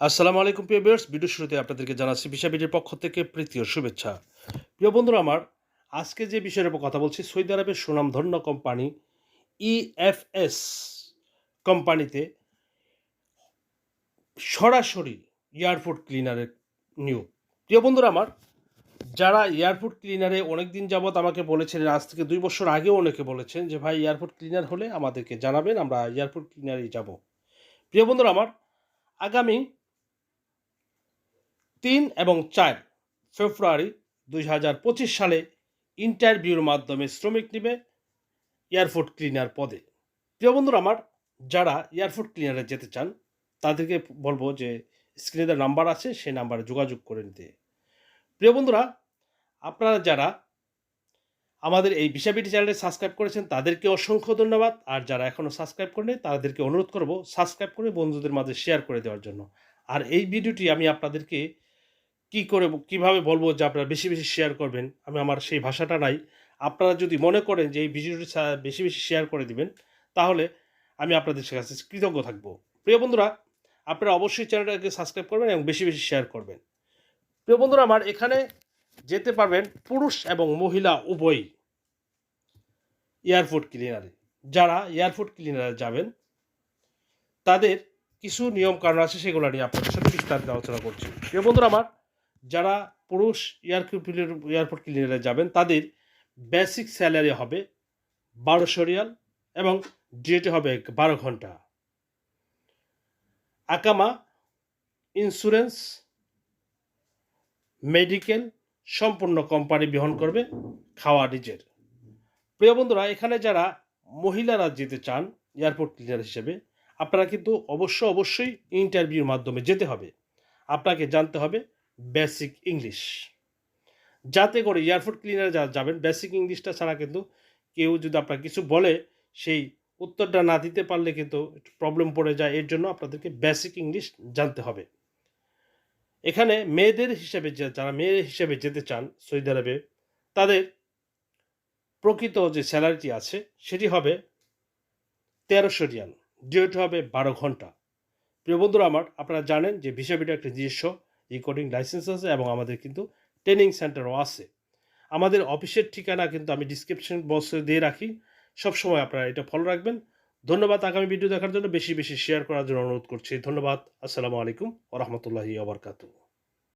আসসালামু আলাইকুম, প্রিয় ভিউয়ার্স। ভিডিও শুরুতে আপনাদেরকে জানাচ্ছি বিশা বিডির পক্ষ থেকে প্রীতি ও শুভেচ্ছা। প্রিয় বন্ধুরা আমার, আজকে যে বিষয়ের উপর কথা বলছি, সৌদি আরবের সুনামধন্য কোম্পানি ইএফএস কোম্পানিতে সরাসরি এয়ারপোর্ট ক্লিনারের নিয়োগ। প্রিয় বন্ধুরা আমার, যারা এয়ারপোর্ট ক্লিনারে অনেক দিন যাবৎ আমাকে বলেছিলেন আজ থেকে দুই বছর আগেও অনেকে বলেছেন যে, ভাই, এয়ারপোর্ট ক্লিনার হলে আমাদেরকে জানাবেন, আমরা এয়ারপোর্ট ক্লিনারেই যাব। প্রিয় বন্ধুরা আমার, আগামী তিন এবং চার ফেব্রুয়ারি দুই হাজার পঁচিশ সালে ইন্টারভিউর মাধ্যমে শ্রমিক নেবে এয়ারপোর্ট ক্লিনার পদে। প্রিয় বন্ধুরা আমার, যারা এয়ারপোর্ট ক্লিনারে যেতে চান, তাদেরকে বলব যে স্ক্রিনে নাম্বার আছে, সেই নাম্বারে যোগাযোগ করে নিতে। প্রিয় বন্ধুরা, আপনারা যারা আমাদের এই বিষয়বিটি চ্যানেলে সাবস্ক্রাইব করেছেন, তাদেরকে অসংখ্য ধন্যবাদ। আর যারা এখনও সাবস্ক্রাইব করেনি তাদেরকে অনুরোধ করব সাবস্ক্রাইব করে বন্ধুদের মাঝে শেয়ার করে দেওয়ার জন্য। আর এই ভিডিওটি আমি আপনাদেরকে কি করে, কীভাবে বলব যে আপনারা বেশি বেশি শেয়ার করবেন? আমি আমার সেই ভাষাটা নাই। আপনারা যদি মনে করেন যে এই ভিডিওটি বেশি বেশি শেয়ার করে দিবেন, তাহলে আমি আপনাদের কাছে কৃতজ্ঞ থাকব। প্রিয় বন্ধুরা, আপনারা অবশ্যই চ্যানেলটাকে সাবস্ক্রাইব করবেন এবং বেশি বেশি শেয়ার করবেন। প্রিয় বন্ধুরা, আমার এখানে যেতে পারবেন পুরুষ এবং মহিলা উভয়ই এয়ারপোর্ট ক্লিনারে যারা এয়ারপোর্ট ক্লিনারে যাবেন, তাদের কিছু নিয়ম কারণ আছে, সেগুলো নিয়ে আপনাদের সাথে বিস্তারিত আলোচনা করছি। প্রিয় বন্ধুরা, আমার যারা পুরুষ এয়ারপোর্ট এয়ারপোর্ট ক্লিনারে যাবেন, তাদের বেসিক স্যালারি হবে বারোশো রিয়াল এবং ডিউটি হবে বারো ঘণ্টা। আকামা ইন্স্যুরেন্স মেডিকেল সম্পূর্ণ কোম্পানি বহন করবে খাওয়া নিজের। প্রিয় বন্ধুরা, এখানে যারা মহিলারা যেতে চান এয়ারপোর্ট ক্লিনার হিসেবে, আপনারা কিন্তু অবশ্য অবশ্যই ইন্টারভিউর মাধ্যমে যেতে হবে। আপনাকে জানতে হবে বেসিক ইংলিশ যাতে করে এয়ারপোর্ট ক্লিনারে যারা যাবেন বেসিক ইংলিশটা ছাড়া কিন্তু কেউ যদি আপনার কিছু বলে, সেই উত্তরটা না দিতে পারলে কিন্তু প্রবলেম পড়ে যায়। এর জন্য আপনাদেরকে বেসিক ইংলিশ জানতে হবে। এখানে মেয়েদের হিসেবে যে- যারা মেয়ে হিসেবে যেতে চান সৌদি আরবে, তাদের প্রকৃত যে স্যালারিটি আছে, সেটি হবে তেরোশো রিয়াল। ডিউটি হবে বারো ঘণ্টা। প্রিয় বন্ধুরা আমার, আপনারা জানেন যে ভিসাবিটা একটা নিজস্ব রেকর্ডিং লাইসেন্স আছে এবং আমাদের কিন্তু ট্রেনিং সেন্টারও আছে। আমাদের অফিসের ঠিকানা কিন্তু আমি ডিসক্রিপশন বক্সে দিয়ে রাখি। সবসময় আপনারা এটা ফলো রাখবেন। ধন্যবাদ আগামী ভিডিও দেখার জন্য। বেশি বেশি শেয়ার করার জন্য অনুরোধ করছি। ধন্যবাদ। আসসালামু আলাইকুম। ওরহমতুল্লাহি আবরকাতু